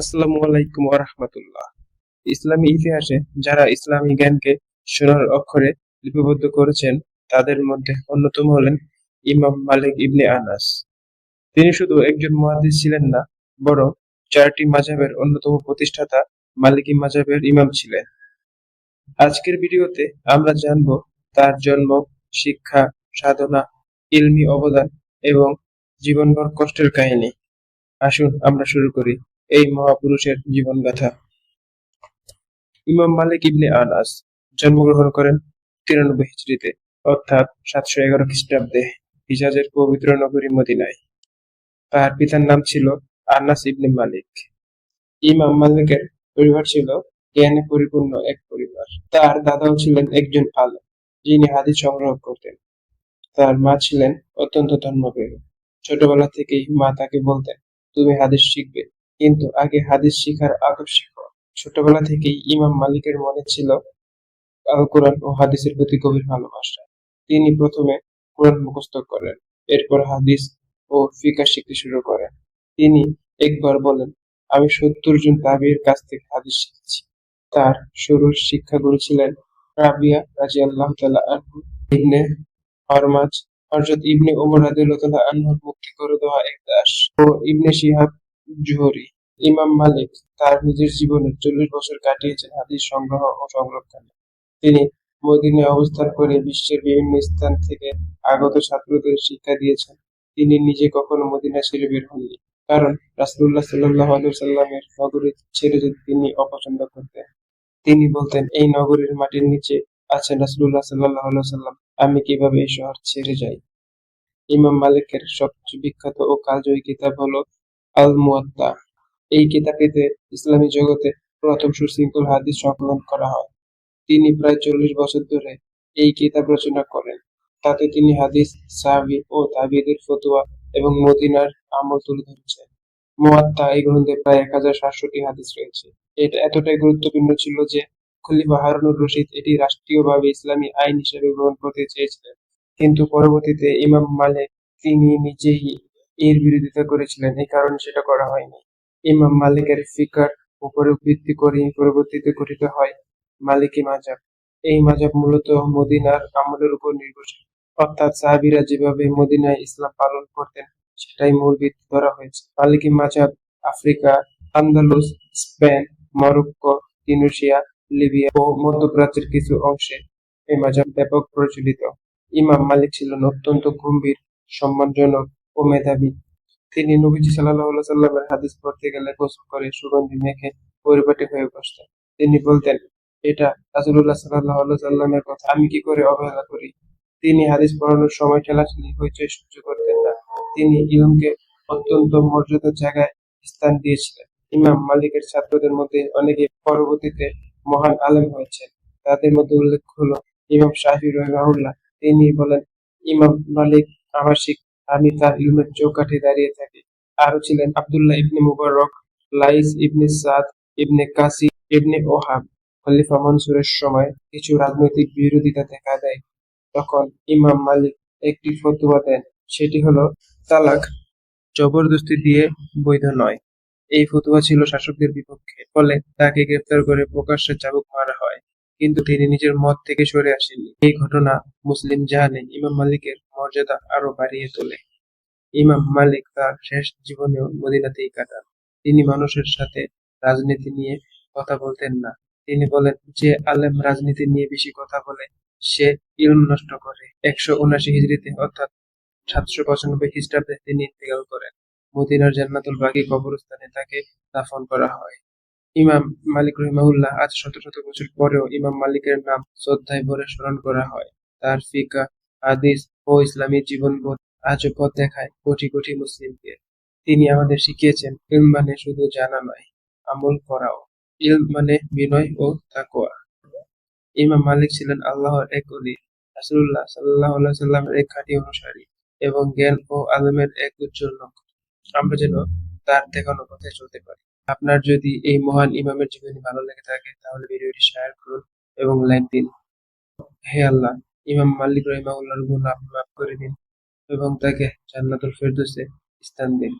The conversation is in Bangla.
আসসালামু আলাইকুম রাহমাতুল্লাহ। ইসলামী ইতিহাসে যারা ইসলামী জ্ঞানকে সোনার অক্ষরে লিপিবদ্ধ করেছেন, তাদের মধ্যে অন্যতম হলেন ইমাম মালিক ইবনে আনাস। তিনি শুধু একজন মুহাদ্দিস ছিলেন না, বরং চারটি মাযহাবের অন্যতম প্রতিষ্ঠাতা মালিকি মাযহাবের ইমাম ছিলেন। আজকের ভিডিওতে আমরা জানব তার জন্ম, শিক্ষা, সাধনা, ইলমি অবদান এবং জীবনভর কষ্টের কাহিনী। আসুন আমরা শুরু করি। এই মহাপুরুষের জীবনগাথা। ইমাম মালিক ইবনে আনাস জন্মগ্রহণ করেন তিরানব্বই হিজরিতে অর্থাৎ সাতশো এগারো খ্রিস্টাব্দে হিজাজের পবিত্র নগরী মদিনায়। তার পিতার নাম ছিল আনাস ইবনে মালিক। ইমাম মালিকের পরিবার ছিল জ্ঞানে পরিপূর্ণ এক পরিবার। তার দাদাও ছিলেন একজন আলেম, যিনি হাদিস সংগ্রহ করতেন। তার মা ছিলেন অত্যন্ত ধর্মপ্রিয় ছোটবেলা থেকেই মা তাকে বলতেন, তুমি হাদিস শিখবে কিন্তু আগে হাদিস শিখার আদব ছোটবেলা থেকেই ইমাম মালিকের মনে ছিল, আল কোরআন ও হাদিসের প্রতি গভীর ভালোবাসা। তিনি প্রথমে কোরআন মুখস্থ করেন, এরপর হাদিস ও ফিকা শিখতে শুরু করেন। তিনি একবার বলেন, আমি সত্তর জন তাবির কাছ থেকে হাদিস শিখেছি। তার শুরুর শিক্ষাগুরু ছিলেন রাবিয়া রাজি আল্লাহ ইবনে হরমাজ হযরত ইবনে ওমর তাআলা আনহুর মুক্তি করে দেওয়া এক দাস ও ইবনে শিহাব জুহরি। ইমাম মালিক তার নিজের জীবনের চল্লিশ বছর কাটিয়েছেন হাদিস সংগ্রহ ও সংরক্ষণে। তিনি মদিনায় অবস্থান করে বিশ্বের বিভিন্ন স্থান থেকে আগত ছাত্রদের শিক্ষা দিয়েছেন। তিনি নিজে কখনো মদিনা ছেড়ে বের হননি। কারণ রাসূলুল্লাহ সাল্লাল্লাহু আলাইহি সাল্লামের নগরী ছেড়ে যেতে তিনি অপছন্দ করতেন, তিনি বলতেন, এই নগরীর মাটির নিচে আছেন রাসূলুল্লাহ সাল্লাল্লাহু আলাইহি সাল্লাম আমি কীভাবে এই শহর ছেড়ে যাই? ইমাম মালিকের সবচেয়ে বিখ্যাত ও কালজয়ী কিতাব হলো আল মুয়াত্তা এই কিতাবটিতে ইসলামী জগতে প্রথম সুশৃঙ্খল হাদিস সংকলন করা হয়। তিনি প্রায় চল্লিশ বছর ধরে এই কিতাব রচনা করেন। তাতে তিনি হাদিস, সাহাবি ও তাবিদের ফতুয়া এবং মদিনার আমল তুলে ধরেছেন। মুয়াত্তা এই গ্রন্থে প্রায় এক হাজার সাতশোটি হাদিস রয়েছে। এটা এতটাই গুরুত্বপূর্ণ ছিল যে খলিফা হারুনুর রশিদ এটি রাষ্ট্রীয়ভাবে ইসলামী আইন হিসেবে গ্রহণ করতে চেয়েছিলেন। কিন্তু পরবর্তীতে ইমাম মালিক তিনি নিজেই এর বিরোধিতা করেছিলেন। এই কারণে সেটা করা হয়নি। ইমাম মালিকের ফিকার উপরে ভিত্তি করে পরবর্তীতে গঠিত হয় মালিকি মাজাব এই মাজাব মূলত মদিনার আমলের উপর নির্ভরশীল। অর্থাৎ সাহাবিরা যেভাবে মদিনায় ইসলাম পালন করতেন, সেটাই মূল ভিত্তি ধরা হয়েছে। মালিকি মাজাব Africa, Andalus, Spain, Morocco, Tunisia, Libya ও মধ্যপ্রাচ্যের কিছু অংশে এই মাজাব ব্যাপক প্রচলিত। ইমাম মালিক ছিলেন অত্যন্ত গম্ভীর, সম্মানজনক ও মেধাবী। তিনি নবীজি সাল্লাল্লাহু সাল্লামের হাদিস পড়তে গেলে গোসল করে সুগন্ধি মেখে পরিপাটি হয়ে বসতেন। তিনি বলতেন, এটা রাসূলুল্লাহ সাল্লাল্লাহু সাল্লামের কথা। আমি কি করে অবহেলা করি? তিনি হাদিস পড়ানোর সময় ঠেলাঠেলি হইচই সহ্য করতেন না। তিনি ইলমকে অত্যন্ত মর্যাদার জায়গায় স্থান দিয়েছিলেন। ইমাম মালিকের ছাত্রদের মধ্যে অনেকে পরবর্তীতে মহান আলেম হয়েছেন। তাদের মধ্যে উল্লেখ হলো ইমাম শাহি রহিমাহুল্লাহ। তিনি বলেন, ইমাম মালিক শিখ আমি তার ইলমের চৌকাঠে দাঁড়িয়ে থাকি। আরও ছিলেন Abdullah ibn Mubarak Laith ibn Saad, ibn Qasi, ibn Wahab. খলিফা মনসুরের সময় কিছু রাজনৈতিক বিরোধিতা দেখা দেয়। তখন ইমাম মালিক একটি ফতুয়া দেন, সেটি হলো, তালাক জবরদস্তি দিয়ে বৈধ নয়। এই ফতুয়া ছিল শাসকদের বিপক্ষে, ফলে তাকে গ্রেফতার করে প্রকাশ্যে চাবুক মারা হয়। কিন্তু তিনি নিজের মত থেকে সরে আসেননি। এই ঘটনা মুসলিম জাহানে ইমাম মালিকের মর্যাদা আরও বাড়িয়ে তোলে। ইমাম মালিক তার শেষ জীবনেও মদিনাতেই কাটান। তিনি মানুষের সাথে রাজনীতি নিয়ে কথা বলতেন না। তিনি বলেন, যে আলেম রাজনীতি নিয়ে বেশি কথা বলে, সে ইলম নষ্ট করে। একশো উনাশি হিজড়িতে, অর্থাৎ সাতশো পঁচানব্বই খ্রিস্টাব্দে, তিনি ইন্তেকাল করেন। মদিনার জান্নাতুল বাকি কবরস্থানে তাকে দাফন করা হয়। ইমাম মালিক রহিমাউল্লাহ আজ শত শত বছর পরেও ইমাম মালিকের নাম শ্রদ্ধায় ভরে স্মরণ করা হয়। তার ফিকা, হাদিস ও ইসলামী জীবনবোধ আজও পথ দেখায় কোটি কোটি মুসলিমকে। তিনি আমাদের শিখিয়েছেন, ইলম মানে শুধু জানা নয়, আমল করাও। ইলম মানে বিনয় ও তাকওয়া। ইমাম মালিক ছিলেন আল্লাহর এক অলি রাসূলুল্লাহ সাল্লাল্লাহু আলাইহি সাল্লামের এক খাঁটি অনুসারী এবং জ্ঞান ও আলমের এক উজ্জ্বল লক্ষ্য আমরা যেন তার দেখানো পথে চলতে পারি। আপনার যদি এই মহান ইমামের জীবনী ভালো লেগে থাকে, তাহলে ভিডিওটি শেয়ার করুন এবং লাইক দিন। হে আল্লাহ ইমাম মালিক রহিমাউল্লাহর গুণ আপনি মাফ করে দিন এবং তাকে জান্নাতুল ফেরদৌসে স্থান দিন।